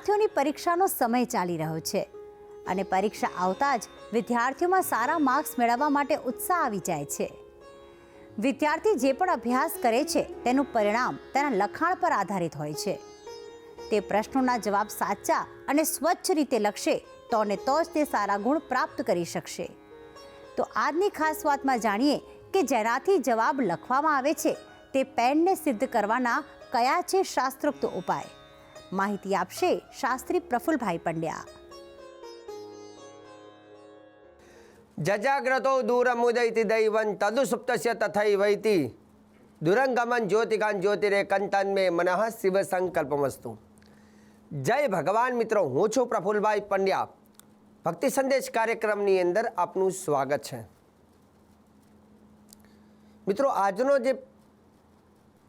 વિદ્યાર્થીઓની પરીક્ષાનો સમય ચાલી રહ્યો છે અને પરીક્ષા આવતા જ વિદ્યાર્થીઓમાં સારા માર્ક્સ મેળવવા માટે ઉત્સાહ આવી જાય છે. વિદ્યાર્થી જે પણ અભ્યાસ કરે છે, તેનું પરિણામ તેના લખાણ પર આધારિત હોય છે. તે પ્રશ્નોના જવાબ સાચા અને સ્વચ્છ રીતે લખશે તો ને તો જ તે સારા ગુણ પ્રાપ્ત કરી શકશે. તો આજની ખાસ વાતમાં જાણીએ કે જેનાથી જવાબ લખવામાં આવે છે, તે પેનને સિદ્ધ કરવાના કયા છે શાસ્ત્રોક્ત ઉપાય? માહિતી આપશે શાસ્ત્રી પ્રફુલભાઈ પંડ્યા. જજાગ્રતો દૂરમુદૈતિ દૈવન તદુસુપ્તસ્ય તથૈવૈતિ દુરંગમન જ્યોતિકાન જ્યોતિરે કંતન મે મનઃ શિવ સંકલ્પમસ્તુ. જય ભગવાન મિત્રો, હું છું પ્રફુલભાઈ પંડ્યા. ભક્તિ સંદેશ કાર્યક્રમની અંદર આપનું સ્વાગત છે. મિત્રો, આજનો જે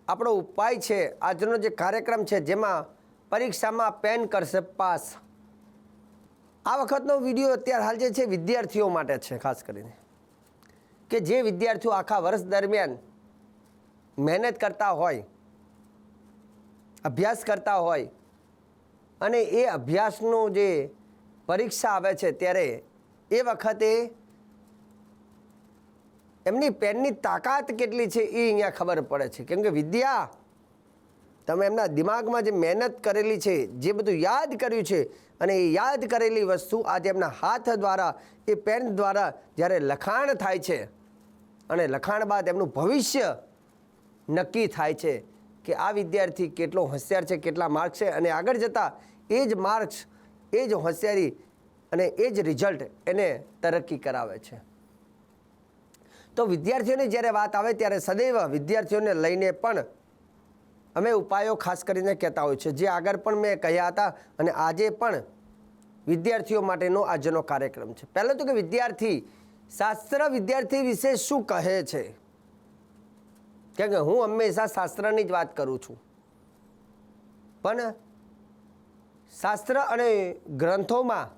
આપણો ઉપાય છે, આજનો જે કાર્યક્રમ છે, જેમાં પરીક્ષામાં પેન કરશે પાસ. આ વખતનો વીડિયો અત્યારે હાલ જે છે વિદ્યાર્થીઓ માટે છે, ખાસ કરીને. કે જે વિદ્યાર્થીઓ આખા વર્ષ દરમિયાન મહેનત કરતા હોય, અભ્યાસ કરતા હોય અને એ અભ્યાસનો જે પરીક્ષા આવે છે ત્યારે એ વખતે એમની પેનની તાકાત કેટલી છે એ અહીંયા ખબર પડે છે. કેમ કે વિદ્યા તમે એમના દિમાગમાં જે મહેનત કરેલી છે, જે બધું યાદ કર્યું છે અને એ યાદ કરેલી વસ્તુ આજે એમના હાથ દ્વારા, એ પેન દ્વારા જ્યારે લખાણ થાય છે અને લખાણ બાદ એમનું ભવિષ્ય નક્કી થાય છે કે આ વિદ્યાર્થી કેટલો હોશિયાર છે, કેટલા માર્ક્સ છે અને આગળ જતાં એ જ માર્ક્સ, એ જ હોશિયારી અને એ જ રિઝલ્ટ એને તરક્કી કરાવે છે. તો વિદ્યાર્થીઓની જ્યારે વાત આવે ત્યારે સદૈવ વિદ્યાર્થીઓને લઈને પણ અમે ઉપાયો ખાસ કરીને કહેતા હોય છે. જે આગળ પણ મેં કહ્યા હતા અને આજે પણ વિદ્યાર્થીઓ માટેનો આજનો કાર્યક્રમ છે. પહેલાં તો કે વિદ્યાર્થી, શાસ્ત્ર વિદ્યાર્થી વિશે શું કહે છે? કેમ કે હું હંમેશા શાસ્ત્રની જ વાત કરું છું. પણ શાસ્ત્ર અને ગ્રંથોમાં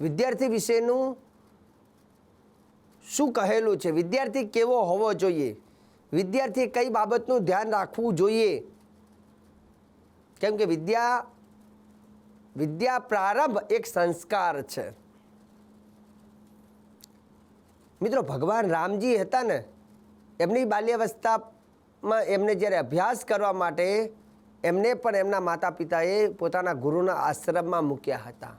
વિદ્યાર્થી વિશેનું શું કહેલું છે? વિદ્યાર્થી કેવો હોવો જોઈએ? વિદ્યાર્થી કઈ બાબતનું ધ્યાન રાખવું જોઈએ? કેમ કે વિદ્યા વિદ્યા પ્રારંભ એક સંસ્કાર છે. મિત્રો, ભગવાન રામજી હતા ને, એમની બાલ્યાવસ્થામાં એમને જ્યારે અભ્યાસ કરવા માટે એમને પણ એમના માતા પિતાએ પોતાના ગુરુના આશ્રમમાં મૂક્યા હતા.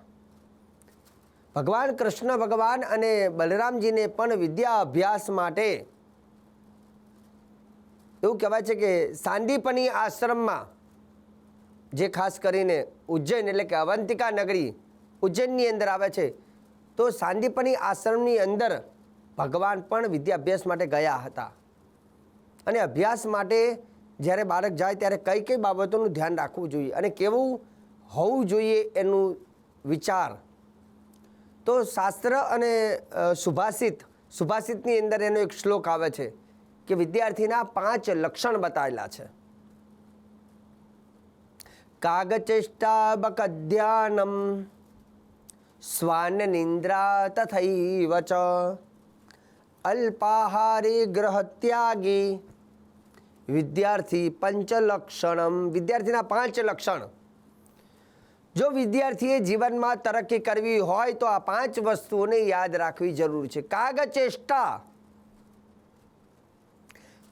ભગવાન કૃષ્ણ ભગવાન અને બલરામજીને પણ વિદ્યા અભ્યાસ માટે, એવું કહેવાય છે કે સાંદીપની આશ્રમમાં જે ખાસ કરીને ઉજ્જૈન એટલે કે અવંતિકા નગરી ઉજ્જૈનની અંદર આવે છે, તો સાંદીપની આશ્રમની અંદર ભગવાન પણ વિદ્યાભ્યાસ માટે ગયા હતા. અને અભ્યાસ માટે જ્યારે બાળક જાય ત્યારે કઈ કઈ બાબતોનું ધ્યાન રાખવું જોઈએ અને કેવું હોવું જોઈએ એનું વિચાર. તો શાસ્ત્ર અને સુભાષિત, સુભાષિતની અંદર એનો એક શ્લોક આવે છે કે વિદ્યાર્થીના પાંચ લક્ષણ બતાવેલા છે. કાગચેષ્ટા બકધ્યાનમ સ્વાન નિંદ્રા તથૈવ ચ ગ્રહ ગ્રહત્યાગી વિદ્યાર્થી પંચલક્ષણમ વિદ્યાર્થીના પાંચ લક્ષણ જો વિદ્યાર્થીએ જીવનમાં તરક્કી કરવી હોય તો આ પાંચ વસ્તુઓને યાદ રાખવી જરૂરી છે. કાગચેષ્ટા.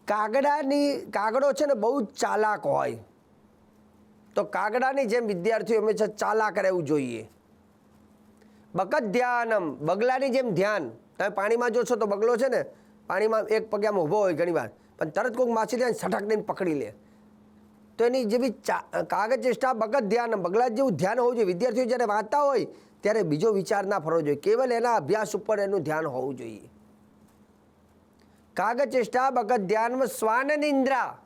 કાગડાની, કાગડો છે ને બહુ ચાલાક હોય. તો કાગડાની જેમ વિદ્યાર્થીઓ હંમેશા ચાલાક રહેવું જોઈએ. બકત ધ્યાનમ, બગલાની જેમ ધ્યાન. તમે પાણીમાં જોશો તો બગલો છે ને, પાણીમાં એક પગે ઊભો હોય ઘણીવાર પણ તરત કોઈક માછી આને સઠક દઈને પકડી લે. તો એની જેવી ચા- કાગજ ચેષ્ટા બગત ધ્યાનમ, બગલા જેવું ધ્યાન હોવું જોઈએ. વિદ્યાર્થીઓ જ્યારે વાંચતા હોય, ત્યારે બીજો વિચાર ના ફરવો જોઈએ. કેવલ એના અભ્યાસ ઉપર એનું ધ્યાન હોવું જોઈએ. કાગજ ચેષ્ટા બગત ધ્યાનમાં શ્વાન નિંદ્રા.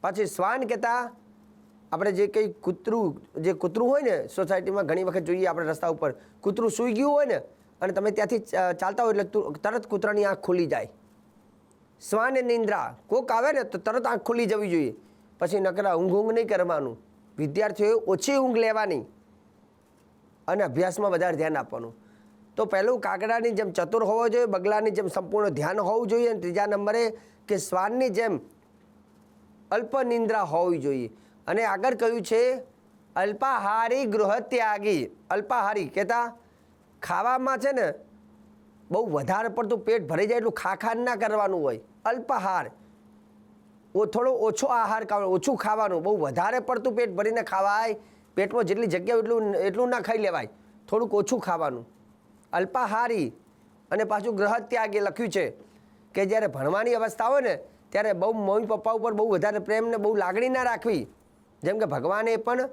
પછી શ્વાન કહેતા આપણે જે કંઈ કૂતરું, જે કૂતરું હોય ને સોસાયટીમાં ઘણી વખત જોઈએ આપણે રસ્તા ઉપર, કૂતરું સૂઈ ગયું હોય ને અને તમે ત્યાંથી ચાલતા હોય એટલે તરત કૂતરાની આંખ ખુલી જાય. શ્વાન નિંદ્રા. કોક આવે ને તો તરત આંખ ખુલી જવી જોઈએ. પછી નકરા ઊંઘ ઊંઘ નહીં કરવાનું. વિદ્યાર્થીઓએ ઓછી ઊંઘ લેવાની. અને અભ્યાસમાં વધારે ધ્યાન આપવાનું. તો પહેલું કાગડાની જેમ ચતુર હોવો જોઈએ, બગલાની જેમ સંપૂર્ણ ધ્યાન હોવું જોઈએ અને ત્રીજા નંબરે કે શ્વાનની જેમ અલ્પ નિંદ્રા હોવી જોઈએ. અને આગળ કહ્યું છે, અલ્પાહારી ગૃહત્યાગી. અલ્પાહારી કહેતા, ખાવામાં છે ને, બહુ વધારે પડતું પેટ ભરી જાય એટલું ખા ખા ના કરવાનું હોય. અલ્પાહાર. ઓ થોડો ઓછો આહાર ખાવાનો, ઓછું ખાવાનું, બહુ વધારે પડતું પેટ ભરીને ખાવાય, પેટમાં જેટલી જગ્યા એટલું એટલું ના ખાઈ લેવાય, થોડુંક ઓછું ખાવાનું. અલ્પાહારી. અને પાછું ગ્રહત્યાગી લખ્યું છે કે જ્યારે ભણવાની અવસ્થા હોય ને, ત્યારે બહુ મમ્મી પપ્પા ઉપર બહુ વધારે પ્રેમ ને બહુ લાગણી ના રાખવી. જેમ કે ભગવાને પણ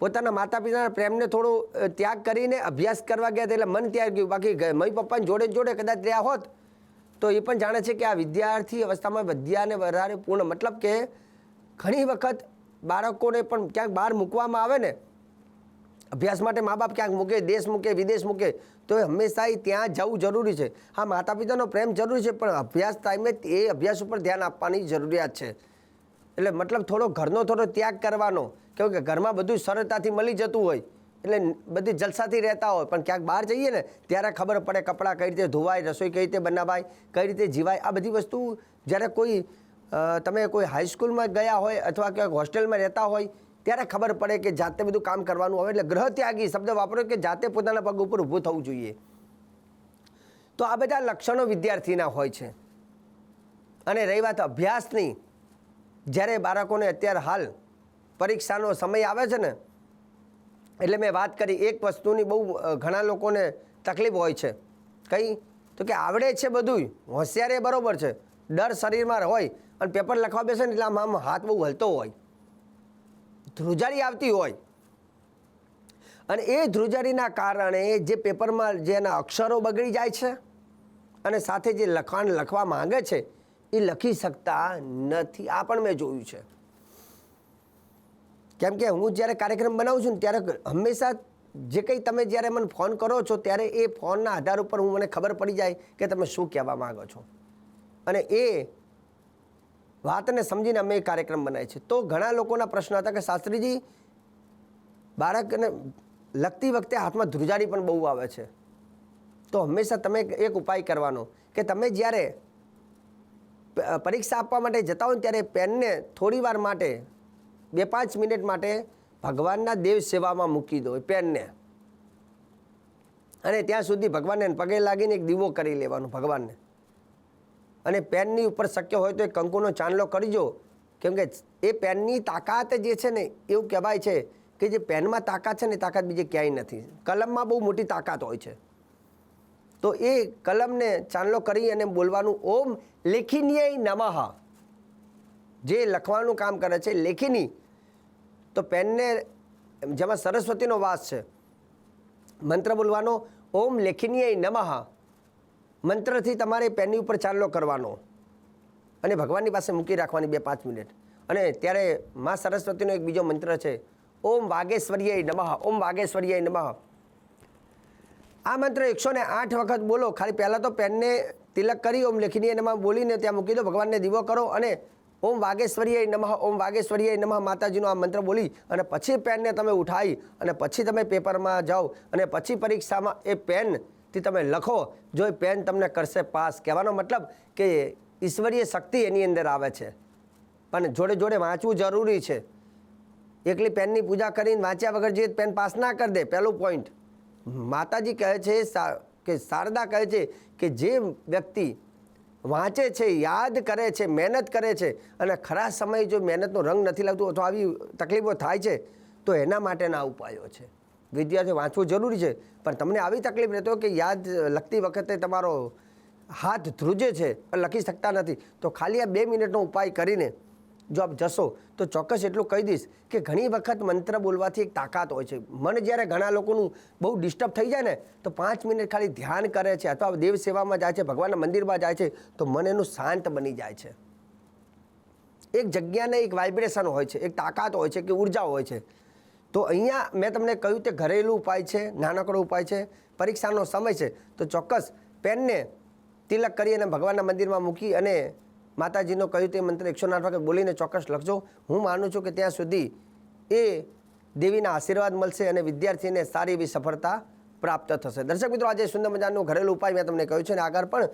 પોતાના માતા પિતાના પ્રેમને થોડો ત્યાગ કરીને અભ્યાસ કરવા ગયા એટલે મન ત્યાગ ગયું. બાકી મમ્મી પપ્પાને જોડે જોડે કદાચ રહ્યા હોત, તો એ પણ જાણે છે કે આ વિદ્યાર્થી અવસ્થામાં વિદ્યાને વધારે પૂર્ણ. મતલબ કે ઘણી વખત બાળકોને પણ ક્યાંક બહાર મૂકવામાં આવે ને, અભ્યાસ માટે મા બાપ ક્યાંક મૂકે, દેશ મૂકે, વિદેશ મૂકે, તો એ હંમેશા એ ત્યાં જવું જરૂરી છે. હા માતા પિતાનો પ્રેમ જરૂરી છે, પણ અભ્યાસ ટાઈમે એ અભ્યાસ ઉપર ધ્યાન આપવાની જરૂરિયાત છે. એટલે મતલબ થોડો ઘરનો થોડો ત્યાગ કરવાનો. કેવું કે ઘરમાં બધું સરળતાથી મળી જતું હોય. એટલે બધી જલસાથી રહેતા હોય. પણ ક્યાંક બહાર જઈએ ને, ત્યારે ખબર પડે કપડાં કઈ રીતે ધોવાય, રસોઈ કઈ રીતે બનાવાય, કઈ રીતે જીવાય. આ બધી વસ્તુ જ્યારે કોઈ તમે કોઈ હાઈસ્કૂલમાં ગયા હોય અથવા ક્યાંક હોસ્ટેલમાં રહેતા હોય, ત્યારે ખબર પડે કે જાતે બધું કામ કરવાનું હોય એટલે ગ્રહ ત્યાગી શબ્દ વાપરો કે જાતે પોતાના પગ ઉપર ઊભું થવું જોઈએ. તો આ બધા લક્ષણો વિદ્યાર્થીના હોય છે. અને રહી વાત અભ્યાસની. જ્યારે બાળકોને અત્યારે હાલ પરીક્ષાનો સમય આવે છે ને, એટલે મેં વાત કરી, એક વસ્તુની બહુ ઘણા લોકોને તકલીફ હોય છે. કઈ? તો કે આવડે છે બધું હોશિયાર એ બરોબર છે. ડર શરીરમાં હોય અને પેપર લખવા બેસે ને એટલે આમ આમ હાથ બહુ હલતો હોય. ધ્રુજારી આવતી હોય. અને એ ધ્રુજારીના કારણે જે પેપરમાં જેના અક્ષરો બગડી જાય છે અને સાથે જે લખાણ લખવા માંગે છે એ લખી શકતા નથી. આ પણ મેં જોયું છે. કેમ કે હું જ્યારે કાર્યક્રમ બનાવું છું ને ત્યારે હંમેશા જે કંઈ તમે જ્યારે મને ફોન કરો છો ત્યારે એ ફોનના આધાર ઉપર હું મને ખબર પડી જાય કે તમે શું કહેવા માંગો છો. અને એ વાતને સમજીને અમે એ કાર્યક્રમ બનાવીએ છીએ. તો ઘણા લોકોના પ્રશ્ન હતા કે શાસ્ત્રીજી બાળકને લખતી વખતે હાથમાં ધ્રુજારી પણ બહુ આવે છે. તો હંમેશા તમે એક ઉપાય કરવાનો કે તમે જ્યારે પરીક્ષા આપવા માટે જતા હોય ત્યારે પેનને થોડીવાર માટે, બે પાંચ મિનિટ માટે ભગવાનના દેવ સેવામાં મૂકી દો પેનને. અને ત્યાં સુધી ભગવાનને પગે લાગીને એક દીવો કરી લેવાનો ભગવાનને. અને પેનની ઉપર શક્ય હોય તો એક કંકુનો ચાંદલો કરજો. કેમ કે એ પેનની તાકાત જે છે ને, એવું કહેવાય છે કે જે પેનમાં તાકાત છે ને તાકાત બીજે ક્યાંય નથી. કલમમાં બહુ મોટી તાકાત હોય છે. તો એ કલમને ચાંદલો કરી અને બોલવાનું, ઓમ લેખિનીય નમઃ. જે લખવાનું કામ કરે છે, લેખિની, તો પેનને જેમાં સરસ્વતીનો વાસ છે, મંત્ર બોલવાનો, ઓમ લેખિનીય નમઃ. મંત્રથી તમારે પેનની ઉપર ચાંદલો કરવાનો અને ભગવાનની પાસે મૂકી રાખવાની બે પાંચ મિનિટ. અને ત્યારે મા સરસ્વતીનો એક બીજો મંત્ર છે, ઓમ વાગેશ્વર્ય નમઃ. ઓમ વાગેશ્વર્ય નમઃ. આ મંત્ર એકસો ને આઠ વખત બોલો. ખાલી પહેલાં તો પેનને તિલક કરી ઓમ લખીને એનામાં બોલીને ત્યાં મૂકી દો. ભગવાનને દીવો કરો અને ઓમ વાગેશ્વરીય નમઃ, ઓમ વાગેશ્વરીય નમઃ માતાજીનો આ મંત્ર બોલી અને પછી પેનને તમે ઉઠાવી અને પછી તમે પેપરમાં જાઓ અને પછી પરીક્ષામાં એ પેનથી તમે લખો, જો એ પેન તમને કરશે પાસ. કહેવાનો મતલબ કે ઈશ્વરીય શક્તિ એની અંદર આવે છે. પણ જોડે જોડે વાંચવું જરૂરી છે. એકલી પેનની પૂજા કરીને વાંચ્યા વગર જે પેન પાસ ના કરી દે, પહેલું પોઈન્ટ માતાજી કહે છે કે શારદા કહે છે કે જે વ્યક્તિ વાંચે છે, યાદ કરે છે, મહેનત કરે છે અને ખરા સમયે જો મહેનતનો રંગ નથી લાવતું અથવા આવી તકલીફો થાય છે, તો એના માટેના ઉપાયો છે. વિદ્યાર્થીઓ વાંચવું જરૂરી છે, પણ તમને આવી તકલીફ રહેતો કે યાદ લખતી વખતે તમારો હાથ ધ્રુજે છે લખી શકતા નથી, તો ખાલી આ બે મિનિટનો ઉપાય કરીને જો આપ જશો, તો ચોક્કસ એટલું કહી દઈશ કે ઘણી વખત મંત્ર બોલવાથી એક તાકાત હોય છે. મન જ્યારે ઘણા લોકોનું બહુ ડિસ્ટર્બ થઈ જાય ને, તો પાંચ મિનિટ ખાલી ધ્યાન કરે છે અથવા દેવ સેવામાં જાય છે, ભગવાનના મંદિરમાં જાય છે, તો મન એનું શાંત બની જાય છે. એક જગ્યાને એક વાઇબ્રેશન હોય છે, એક તાકાત હોય છે કે ઊર્જા હોય છે. તો અહીંયા મેં તમને કહ્યું તે ઘરેલું ઉપાય છે, નાનકડો ઉપાય છે, પરીક્ષાનો સમય છે. તો ચોક્કસ પેનને તિલક કરી અને ભગવાનના મંદિરમાં મૂકી અને માતાજીનો કહ્યું તે મંત્ર એકસો આઠ વાગે બોલીને ચોક્કસ લખજો. હું માનું છું કે ત્યાં સુધી એ દેવીના આશીર્વાદ મળશે અને વિદ્યાર્થીને સારી એવી સફળતા પ્રાપ્ત થશે. દર્શક મિત્રો, આજે સુંદર મજાનું ઘરેલું ઉપાય મેં તમને કહ્યું છે અને આગળ પણ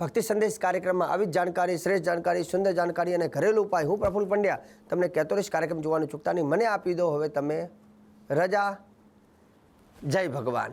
ભક્તિ સંદેશ કાર્યક્રમમાં આવી જ જાણકારી, શ્રેષ્ઠ જાણકારી, સુંદર જાણકારી અને ઘરેલું ઉપાય. હું પ્રફુલ્લ પંડ્યા તમને કહેતો રહીશ કાર્યક્રમ જોવાનું ચૂકતા નહીં. મને આપી દો, હવે તમે રજા. જય ભગવાન.